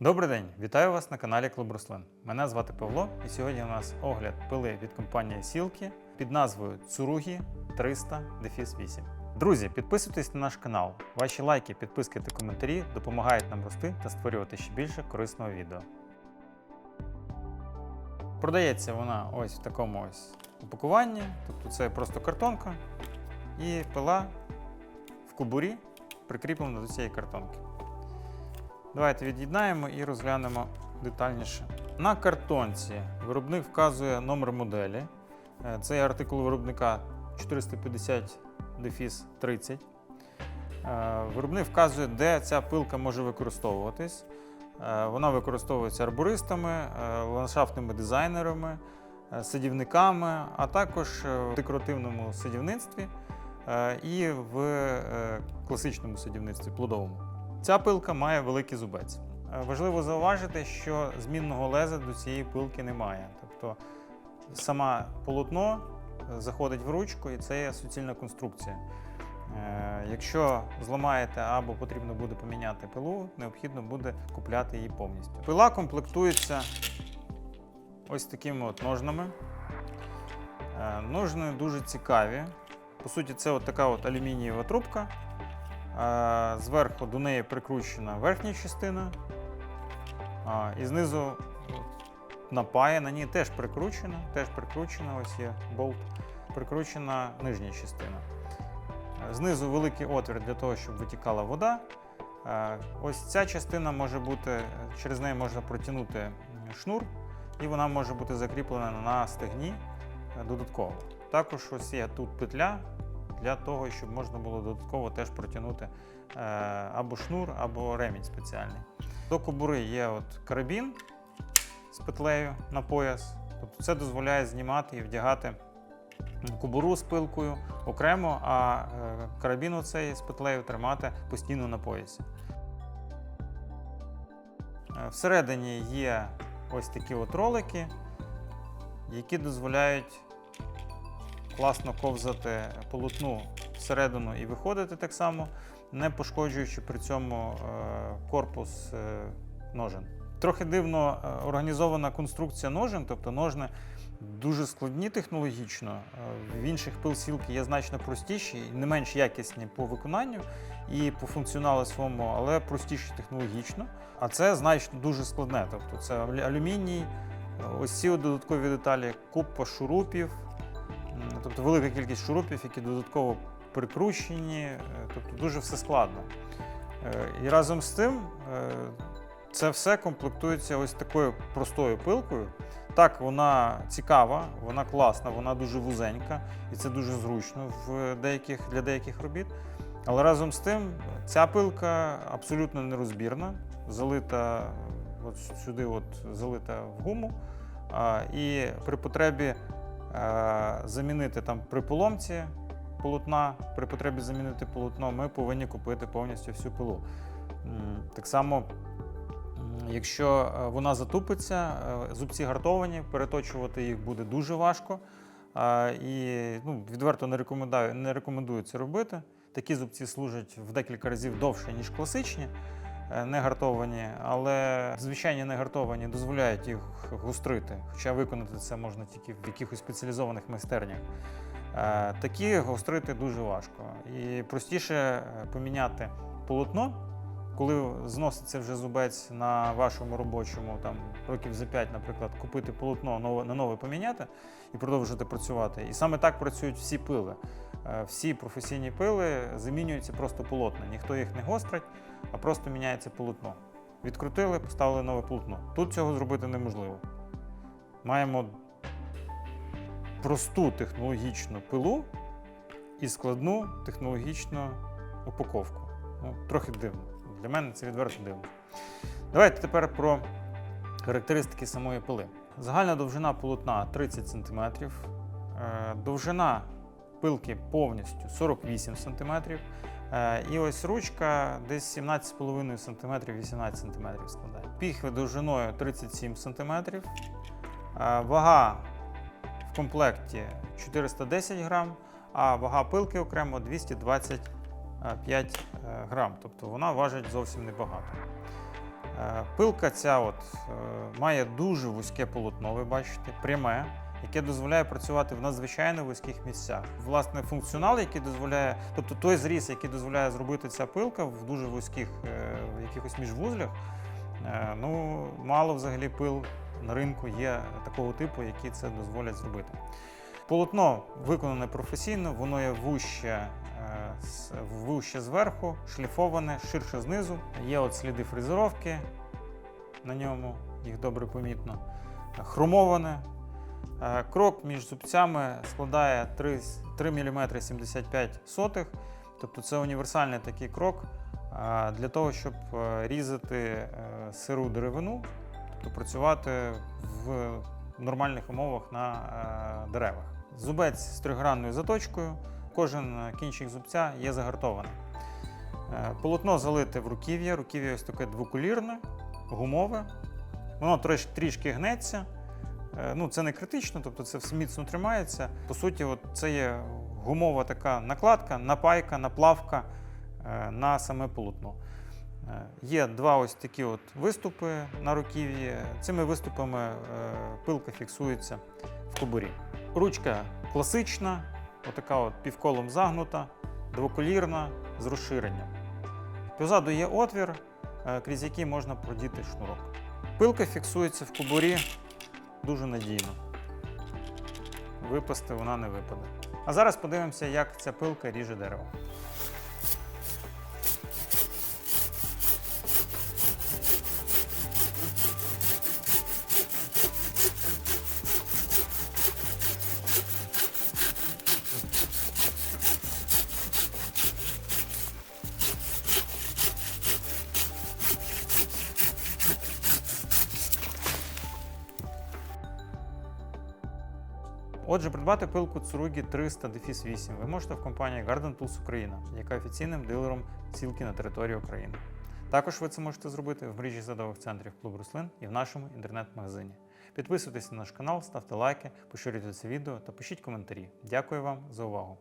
Добрий день, вітаю вас на каналі Клуб Рослин. Мене звати Павло, і сьогодні у нас огляд пили від компанії Сілки під назвою Цуругі 300 8. Друзі, підписуйтесь на наш канал. Ваші лайки, підписки та коментарі допомагають нам рости та створювати ще більше корисного відео. Продається вона ось в такому ось упакуванні, тобто це просто картонка і пила в кобурі прикріплена до цієї картонки. Давайте від'єднаємо і розглянемо детальніше. На картонці виробник вказує номер моделі. Е, Це артикул виробника 450 30. Е, Виробник вказує, де ця пилка може використовуватись. Е, Вона використовується арбористами, ландшафтними дизайнерами, садівниками, а також в декоративному садівництві і в класичному садівництві плодовому. Ця пилка має великий зубець. Е, Важливо зауважити, що змінного леза до цієї пилки немає. Тобто саме полотно е, заходить в ручку і це є суцільна конструкція. Е, Якщо зламаєте або потрібно буде поміняти пилу, необхідно буде купляти її повністю. Пила комплектується ось такими от ножнами. Ножни дуже цікаві. По суті, це от така от алюмінієва трубка. Зверху до неї прикручена верхня частина, і знизу напає, на ній теж прикручена, теж прикручена, ось є болт, прикручена нижня частина. Знизу великий отвір для того, щоб витікала вода. Ось ця частина може бути, через неї можна протягнути шнур, і вона може бути закріплена на стегні додатково. Також ось є тут петля для того, щоб можна було додатково теж протягнути е, або шнур, або ремінь спеціальний. До кобури є от карабін з петлею на пояс. Тобто це дозволяє знімати і вдягати кобуру з пилкою окремо, а е, карабін оцей з петлею тримати постійно на поясі. Е, Всередині є ось такі от ролики, які дозволяють класно ковзати полотну всередину і виходити так само, не пошкоджуючи при цьому е, корпус е, ножен. Трохи дивно е, організована конструкція ножен, тобто ножни дуже складні технологічно. В інших пил-сілки є значно простіші не менш якісні по виконанню і по функціоналу своєму, але простіші технологічно. А це значно дуже складне. Тобто це алюміній, ось ці додаткові деталі, купа шурупів, Тобто велика кількість шурупів, які додатково прикручені, е, тобто дуже все складно. Е, І разом з тим е, це все комплектується ось такою простою пилкою. Так, вона цікава, вона класна, вона дуже вузенька, і це дуже зручно в деяких, для деяких робіт. Але разом з тим, ця пилка абсолютно нерозбірна, залита от сюди, от, залита в гуму. І при потребі замінити там при поломці полотна, при потребі замінити полотно, ми повинні купити повністю всю пилу. Так само, якщо е, вона затупиться, е, зубці гартовані, переточувати їх буде дуже важко. І ну, відверто не рекомендую, не рекомендую це робити. Такі зубці служать в декілька разів довше, ніж класичні, е, не гартовані, але звичайні не гартовані дозволяють їх гострити, хоча виконати це можна тільки в якихось спеціалізованих майстернях. Е, Такі гострити дуже важко. І простіше е, поміняти полотно, коли зноситься вже зубець на вашому робочому, там років за 5, наприклад, купити полотно на нове поміняти і продовжити працювати. І саме так працюють всі пили. Е, Всі професійні пили замінюються просто полотна. Ніхто їх не гострить, а просто міняється полотно. Відкрутили, поставили нове полотно. Тут цього зробити неможливо. Маємо просту технологічну пилу і складну технологічну упаковку. Ну, трохи дивно. Для мене це відверто дивно. Давайте тепер про характеристики самої пили. Загальна довжина полотна 30 см, е, довжина пилки повністю 48 см. Е, І ось ручка десь 17,5 см, 18 см складає. Піхви довжиною 37 см. Е, Вага в комплекті 410 грам, а вага пилки окремо 225 е, грам. Тобто вона важить зовсім небагато. Пилка ця от, має дуже вузьке полотно, ви бачите, пряме, яке дозволяє працювати в надзвичайно вузьких місцях. Власне, функціонал, який дозволяє, тобто той зріз, який дозволяє зробити ця пилка в дуже вузьких е, якихось міжвузлях, е, ну, мало взагалі пил на ринку є такого типу, які це дозволять зробити. Полотно виконане професійно, воно є вуще, е, вуще зверху, шліфоване, ширше знизу. Є от сліди фрезеровки на ньому, їх добре помітно. Хромоване. Е, Крок між зубцями складає 3, 3 мм 75 сотих. Тобто це універсальний такий крок е, для того, щоб е, різати сиру деревину, тобто працювати в нормальних умовах на деревах. Зубець з тригранною заточкою, кожен кінчик зубця є загартований. Полотно залите в руків'я, руків'я ось таке двокулірне, гумове. Воно трішки гнеться. Е, Ну, це не критично, тобто це все міцно тримається. По суті, от це є гумова така накладка, напайка, наплавка е, на саме полотно. Е, Є два ось такі от виступи на руків'ї. Цими виступами пилка фіксується в кобурі. Ручка класична, отака от півколом загнута, двоколірна з розширенням. Позаду є отвір, крізь який можна продіти шнурок. Пилка фіксується в кобурі дуже надійно. Випасти вона не випаде. А зараз подивимося, як ця пилка ріже дерево. Отже, придбати пилку Tsurugi 300 8 ви можете в компанії Garden Tools Україна, яка офіційним дилером цілки на території України. Також ви це можете зробити в мережі садових центрів клуб рослин і в нашому інтернет-магазині. Підписуйтесь на наш канал, ставте лайки, поширюйте це відео та пишіть коментарі. Дякую вам за увагу!